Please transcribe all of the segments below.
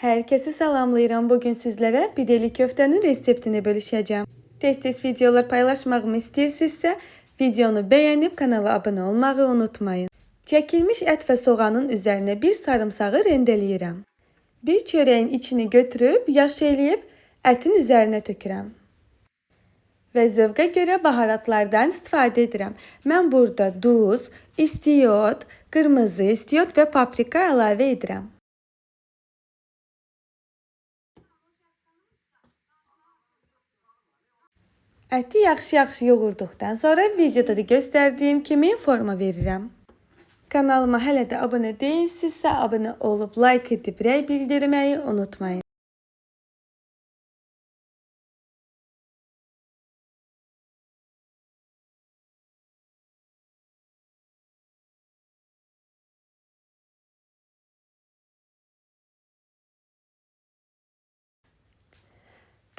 Herkese salamlayıram. Bugün sizlere pideli köftenin reseptini bölüşeceğim. Tez-tez videolar paylaşmağımı istiyorsanızsa videonu beğenip kanala abone olmayı unutmayın. Çekilmiş et ve soğanın üzerine bir sarımsağı rendeləyirəm. Bir çöreğin içini götürüp yaş eləyib etin üzerine tökürəm. Və zövqə görə baharatlardan istifadə edirəm. Mən burada duz, istiyot, qırmızı istiyot və paprika əlavə edirəm. Əti yaxşı-yaxşı yoğurduqdan sonra videoda da göstərdiyim kimi forma verirəm. Kanalıma hələ də abunə deyilsinizsə, abunə olub like edib rəy bildirməyi unutmayın.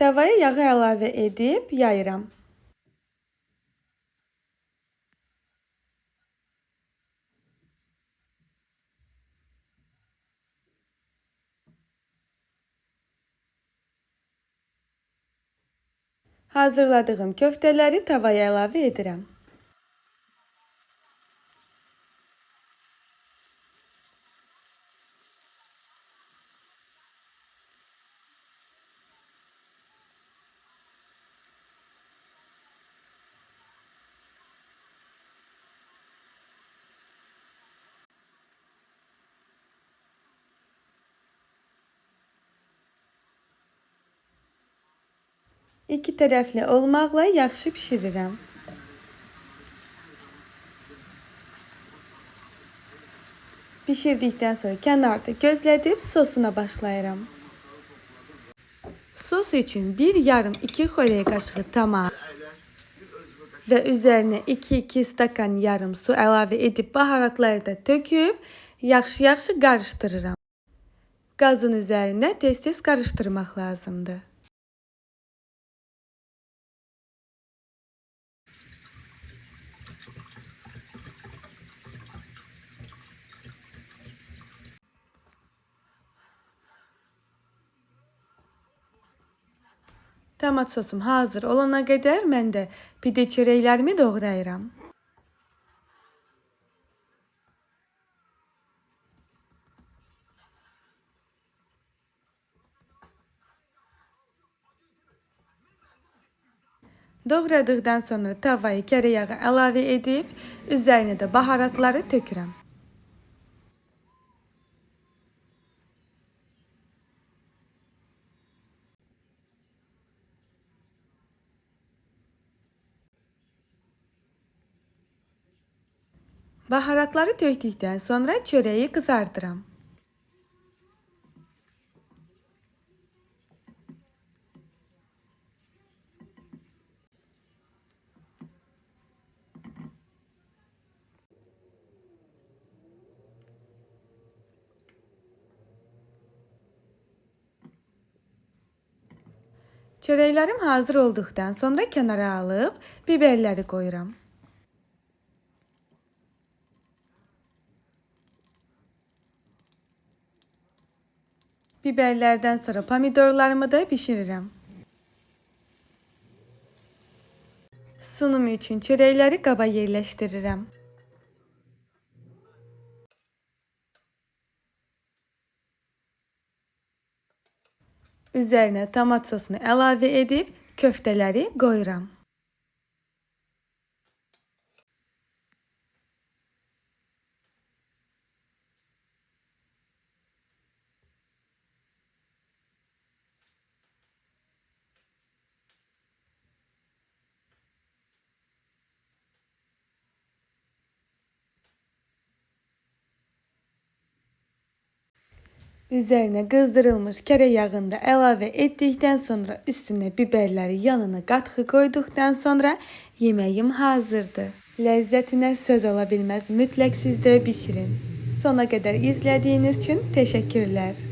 Tavaya yağı əlavə edib yayıram. Hazırladığım köftələri tavaya əlavə edirəm. İki tərəfli olmaqla yaxşı bişirirəm. Bişirdikdən sonra kənarda gözlədib sosuna başlayıram. Sos için bir yarım iki xörək qaşığı tamam və üzərinə 2-2 stakan yarım su əlavə edib baharatları da töküb yaxşı-yaxşı qarışdırıram. Qazın üzərində tez-tez qarışdırmaq lazımdır. Tomat sosum hazır olana qədər mən də pide çörəklərimi doğrayıram. Doğradıqdan sonra tavayı kərəyağı əlavə edib üzərinə də baharatları tökürəm. Baharatları tökdükdən sonra çörəyi qızardıram. Çörəklərim hazır olduqdan sonra kənara alıb biberləri qoyuram. Biberlerden sonra pomidorlarımı da pişiririm. Sunum için çörəkləri qaba yerləşdirirəm. Üzərinə tomat sosunu əlavə edib köftələri qoyuram. Üzərinə qızdırılmış kərə yağını da əlavə etdikdən sonra üstünə biberləri yanına qatxı qoyduqdan sonra yeməyim hazırdır. Ləzzətinə söz ala bilməz mütləq siz də bişirin. Sona qədər izlədiyiniz üçün təşəkkürlər.